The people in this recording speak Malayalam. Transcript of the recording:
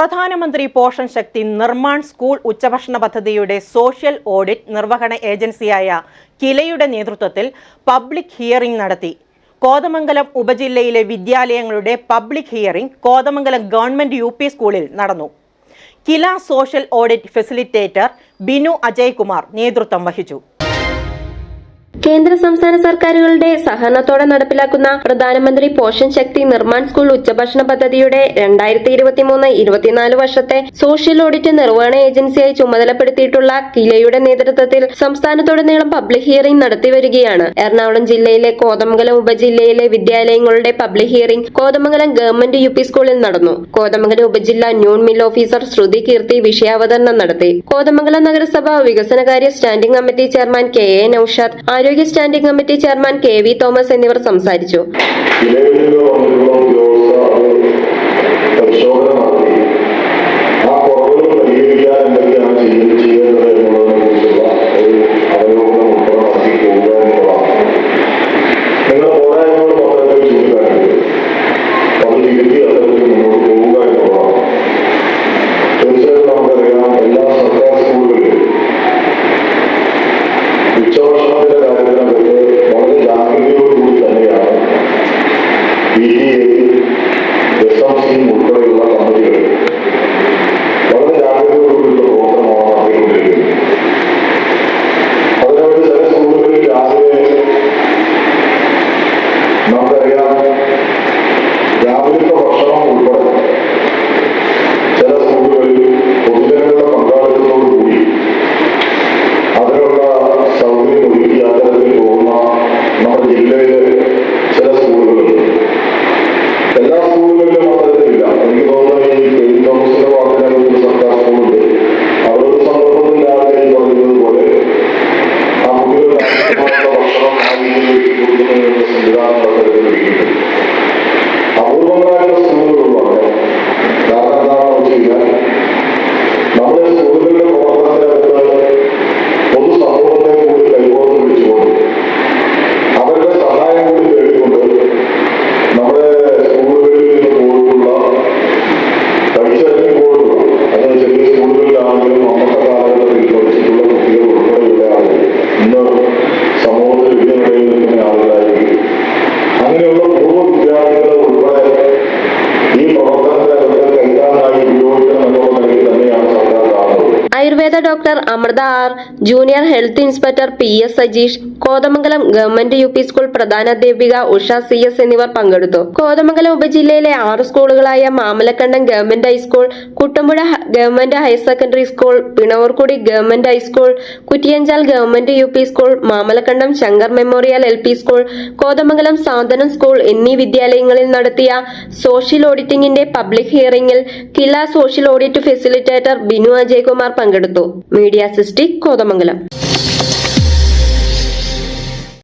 പ്രധാനമന്ത്രി പോഷൺ ശക്തി നിർമ്മാൺ സ്കൂൾ ഉച്ചഭക്ഷണ പദ്ധതിയുടെ സോഷ്യൽ ഓഡിറ്റ് നിർവഹണ ഏജൻസിയായ കിലയുടെ നേതൃത്വത്തിൽ പബ്ലിക് ഹിയറിംഗ് നടത്തി. കോതമംഗലം ഉപജില്ലയിലെ വിദ്യാലയങ്ങളുടെ public hearing Kothamangalam government U സ്കൂളിൽ നടന്നു. Kila social audit facilitator Binu Ajaykumar നേതൃത്വം വഹിച്ചു. കേന്ദ്ര സംസ്ഥാന സർക്കാരുകളുടെ സഹകരണത്തോടെ നടപ്പിലാക്കുന്ന പ്രധാനമന്ത്രി പോഷൻ ശക്തി നിർമ്മാൺ സ്കൂൾ ഉച്ചഭക്ഷണ പദ്ധതിയുടെ രണ്ടായിരത്തി ഇരുപത്തിമൂന്ന് ഇരുപത്തിനാല് വർഷത്തെ സോഷ്യൽ ഓഡിറ്റ് നിർവഹണ ഏജൻസിയായി ചുമതലപ്പെടുത്തിയിട്ടുള്ള കിലയുടെ നേതൃത്വത്തിൽ സംസ്ഥാനത്തുടനീളം പബ്ലിക് ഹിയറിംഗ് നടത്തിവരികയാണ്. എറണാകുളം ജില്ലയിലെ കോതമംഗലം ഉപജില്ലയിലെ വിദ്യാലയങ്ങളുടെ public hearing Kothamangalam government U P സ്കൂളിൽ നടന്നു. കോതമംഗലം ഉപജില്ല noon meal officer Shruthi Keerthi വിഷയാവതരണം നടത്തി. കോതമംഗലം നഗരസഭ വികസനകാര്യ standing committee chairman K A Naushad ആരോഗ്യ standing committee chairman K V Thomas എന്നിവർ സംസാരിച്ചു. Ayurveda doctor Amrutha R junior health inspector P S Sajeesh Kothamangalam government U P school പ്രധാനാധ്യാപിക Usha C S എന്നിവർ പങ്കെടുത്തു. കോതമംഗലം ഉപജില്ലയിലെ ആറ് സ്കൂളുകളായ Mamalakkandam government high school Kuttampuzha government higher secondary school Pinavarkudi government high school Kuttiyanchal government U P school Mamalakandam Shankar memorial L P school Kothamangalam Santhwanam school എന്നീ വിദ്യാലയങ്ങളിൽ നടത്തിയ സോഷ്യൽ ഓഡിറ്റിംഗിന്റെ public ഹിയറിംഗിൽ Kila social audit facilitator Binu Ajaykumar പങ്കെടുത്തു. മീഡിയ സിസ്റ്റി കോതമംഗലം.